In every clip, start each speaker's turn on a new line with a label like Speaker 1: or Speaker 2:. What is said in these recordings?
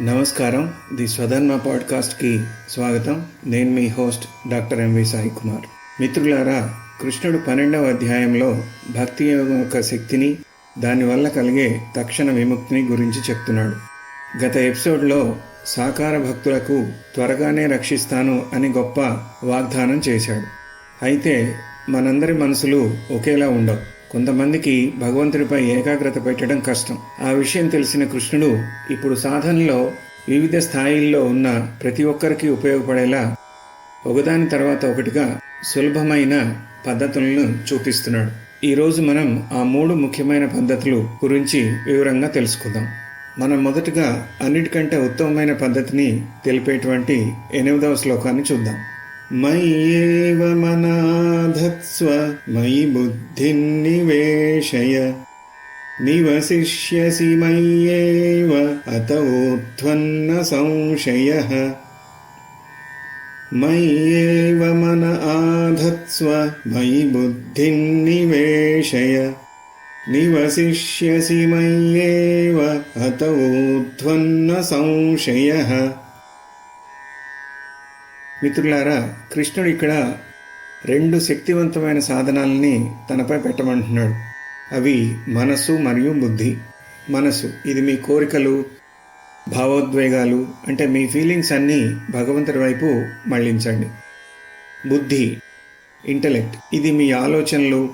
Speaker 1: నమస్కారం. ది స్వధర్మ పాడ్కాస్ట్కి స్వాగతం. నేను మీ host doctor M V Sai Kumar. మిత్రులారా కృష్ణుడు పన్నెండవ అధ్యాయంలో భక్తి యోగం యొక్క శక్తిని దానివల్ల కలిగే తక్షణ విముక్తిని గురించి చెప్తున్నాడు. గత ఎపిసోడ్లో సాకార భక్తులకు త్వరగానే రక్షిస్తాను అని గొప్ప వాగ్దానం చేశాడు. అయితే మనందరి మనసులు ఒకేలా ఉండవు. కొంతమందికి భగవంతుడిపై ఏకాగ్రత పెట్టడం కష్టం. ఆ విషయం తెలిసిన కృష్ణుడు ఇప్పుడు సాధనలో వివిధ స్థాయిల్లో ఉన్న ప్రతి ఒక్కరికి ఉపయోగపడేలా ఒకదాని తర్వాత ఒకటిగా సులభమైన పద్ధతులను చూపిస్తున్నాడు. ఈరోజు మనం ఆ మూడు ముఖ్యమైన పద్ధతులు గురించి వివరంగా తెలుసుకుందాం. మనం మొదటగా అన్నిటికంటే ఉత్తమమైన పద్ధతిని తెలిపేటువంటి ఎనిమిదవ శ్లోకాన్ని చూద్దాం. मयि आधत्स्वेषय मयि एव मन आधत्स्व मयि बुद्धिं निवेशय। निवसिष्यसि मय्येव अत ऊर्ध्वन्न संशयः మిత్రులారా కృష్ణుడు ఇక్కడ రెండు శక్తివంతమైన సాధనాలని తనపై పెట్టమంటున్నాడు. అవి మనసు మరియు బుద్ధి. మనసు ఇది మీ కోరికలు భావోద్వేగాలు అంటే మీ ఫీలింగ్స్ అన్నీ భగవంతుడి వైపు మళ్ళించండి బుద్ధి ఇంటలెక్ట్ ఇది మీ ఆలోచనలు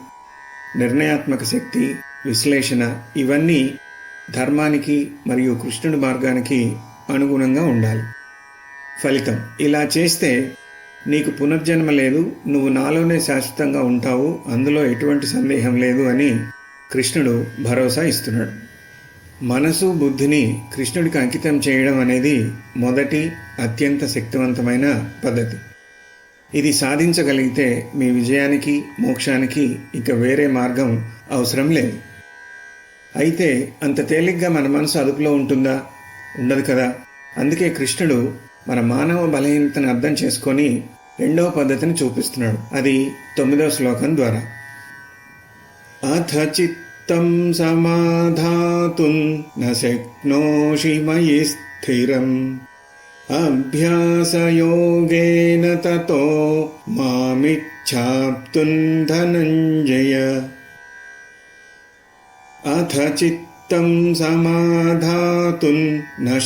Speaker 1: నిర్ణయాత్మక శక్తి విశ్లేషణ ఇవన్నీ ధర్మానికి మరియు కృష్ణుడి మార్గానికి అనుగుణంగా ఉండాలి. ఫలితం. ఇలా చేస్తే నీకు పునర్జన్మ లేదు నువ్వు నాలోనే శాశ్వతంగా ఉంటావు అందులో ఎటువంటి సందేహం లేదు అని కృష్ణుడు భరోసా ఇస్తున్నాడు. మనసు బుద్ధిని కృష్ణుడికి అంకితం చేయడం అనేది మొదటి అత్యంత శక్తివంతమైన పద్ధతి. ఇది సాధించగలిగితే మీ విజయానికి మోక్షానికి ఇక వేరే మార్గం అవసరం లేదు. అయితే అంత తేలిగ్గా మన మనసు అదుపులో ఉంటుందా? ఉండదు కదా. అందుకే కృష్ణుడు మన మానవ బలహీనతను అర్థం చేసుకొని రెండవ పద్ధతిని చూపిస్తున్నాడు. అది తొమ్మిదవ శ్లోకం ద్వారా. అథ చిత్తం సమాధాతుం న మయి స్థిరం. అభ్యాసయోగేన తతో మామిచ్ఛాప్తుం ధనంజయ. అథ చిత్తం సమాధాతుం న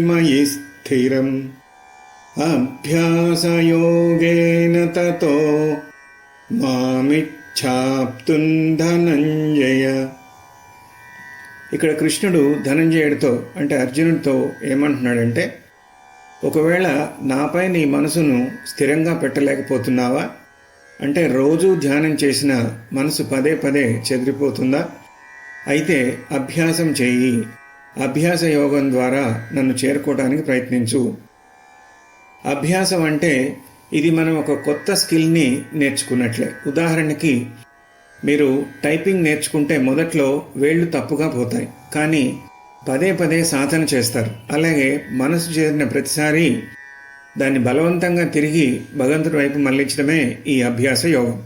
Speaker 1: మయి స్థిరం అభ్యాసయోగేన తతో మామిచ్ఛాప్తుం ధనంజయ ఇక్కడ కృష్ణుడు ధనంజయుడితో అంటే అర్జునుడితో ఏమంటున్నాడంటే ఒకవేళ నాపై నీ మనసును స్థిరంగా పెట్టలేకపోతున్నావా? అంటే రోజు ధ్యానం చేసిన మనసు పదే పదే చెదిరిపోతుందా? అయితే అభ్యాసం చేయి. అభ్యాస యోగం ద్వారా నన్ను చేరుకోవడానికి ప్రయత్నించు. అభ్యాసం అంటే ఇది మనం ఒక కొత్త స్కిల్ని నేర్చుకున్నట్లే. ఉదాహరణకి మీరు టైపింగ్ నేర్చుకుంటే మొదట్లో వేళ్ళు తప్పుగా పోతాయి కానీ పదే పదే సాధన చేస్తారు. అలాగే మనసు చేరిన ప్రతిసారి దాన్ని బలవంతంగా తిరిగి భగవంతుడి వైపు మళ్ళించడమే ఈ అభ్యాస యోగం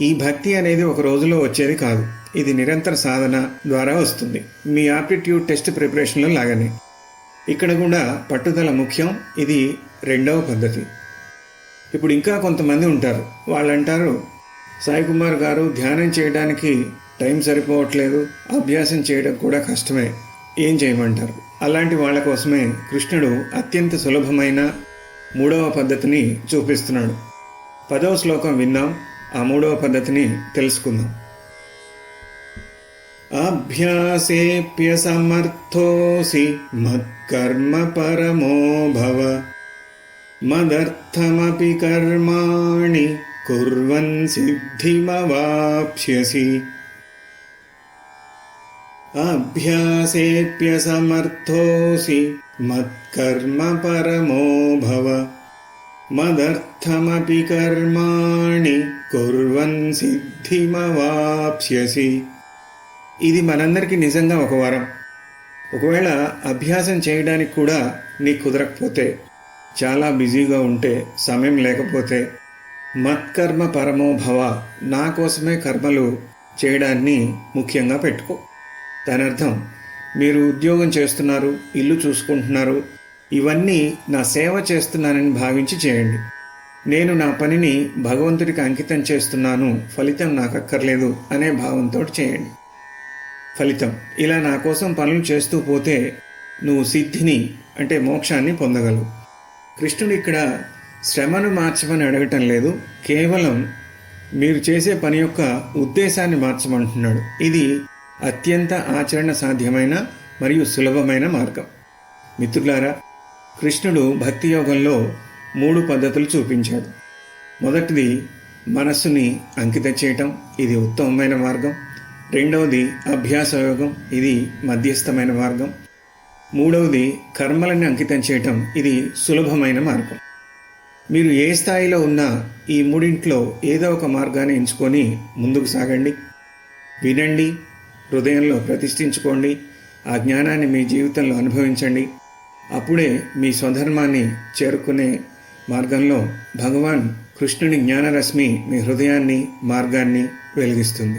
Speaker 1: ఈ భక్తి అనేది ఒక రోజులో వచ్చేది కాదు. ఇది నిరంతర సాధన ద్వారా వస్తుంది. మీ ఆప్టిట్యూడ్ టెస్ట్ ప్రిపరేషన్లో లాగానే. ఇక్కడ కూడా పట్టుదల ముఖ్యం. ఇది రెండవ పద్ధతి. ఇప్పుడు ఇంకా కొంతమంది ఉంటారు. వాళ్ళు అంటారు సాయి కుమార్ గారు ధ్యానం చేయడానికి టైం సరిపోవట్లేదు. అభ్యాసం చేయడం కూడా కష్టమే. ఏం చేయమంటారు? అలాంటి వాళ్ళ కోసమే కృష్ణుడు అత్యంత సులభమైన మూడవ పద్ధతిని చూపిస్తున్నాడు. పదవ శ్లోకం విన్నాం. ఆ మూడవ పద్ధతిని తెలుసుకుందాం. అభ్యాసేప్యసమర్థోసి మత్కర్మ పరమో భవ మదర్థమపి కర్మాణి కుర్వన్ సిద్ధిమవాప్స్యసి అభ్యాసేప్యసమర్థోసి మత్కర్మ పరమో భవ మదర్థమపి కర్మాణి కుర్వన్ సిద్ధిమవాప్స్యసి ఇది మనందరికీ నిజంగా ఒక వరం. ఒకవేళ అభ్యాసం చేయడానికి కూడా నీకు కుదరకపోతే చాలా బిజీగా ఉంటే సమయం లేకపోతే మత్కర్మ పరమో భవ నా కోసమే కర్మలు చేయడాన్ని ముఖ్యంగా పెట్టుకో. దానర్థం మీరు ఉద్యోగం చేస్తున్నారు ఇల్లు చూసుకుంటున్నారు ఇవన్నీ నా సేవ చేస్తున్నానని భావించి చేయండి. నేను నా పనిని భగవంతుడికి అంకితం చేస్తున్నాను ఫలితం నాకు అక్కర్లేదు అనే భావంతో చేయండి. ఫలితం. ఇలా నా కోసం పనులు చేస్తూ పోతే నువ్వు సిద్ధిని అంటే మోక్షాన్ని పొందగలవు. కృష్ణుడు ఇక్కడ శ్రమను మార్చమని అడగటం లేదు. కేవలం మీరు చేసే పని యొక్క ఉద్దేశాన్ని మార్చమంటున్నాడు. ఇది అత్యంత ఆచరణ సాధ్యమైన మరియు సులభమైన మార్గం. మిత్రులారా కృష్ణుడు భక్తి యోగంలో మూడు పద్ధతులు చూపించాడు. మొదటిది మనస్సుని అంకితం చేయటం. ఇది ఉత్తమమైన మార్గం. రెండవది అభ్యాస యోగం ఇది మధ్యస్థమైన మార్గం. మూడవది కర్మలను అంకితం చేయటం ఇది సులభమైన మార్గం. మీరు ఏ స్థాయిలో ఉన్నా ఈ మూడింట్లో ఏదో ఒక మార్గాన్ని ఎంచుకొని ముందుకు సాగండి. వినండి హృదయంలో ప్రతిష్ఠించుకోండి ఆ జ్ఞానాన్ని మీ జీవితంలో అనుభవించండి. అప్పుడే మీ స్వధర్మాన్ని చేరుకునే మార్గంలో భగవాన్ కృష్ణుని జ్ఞానరశ్మి మీ హృదయాన్ని మార్గాన్ని వెలిగిస్తుంది.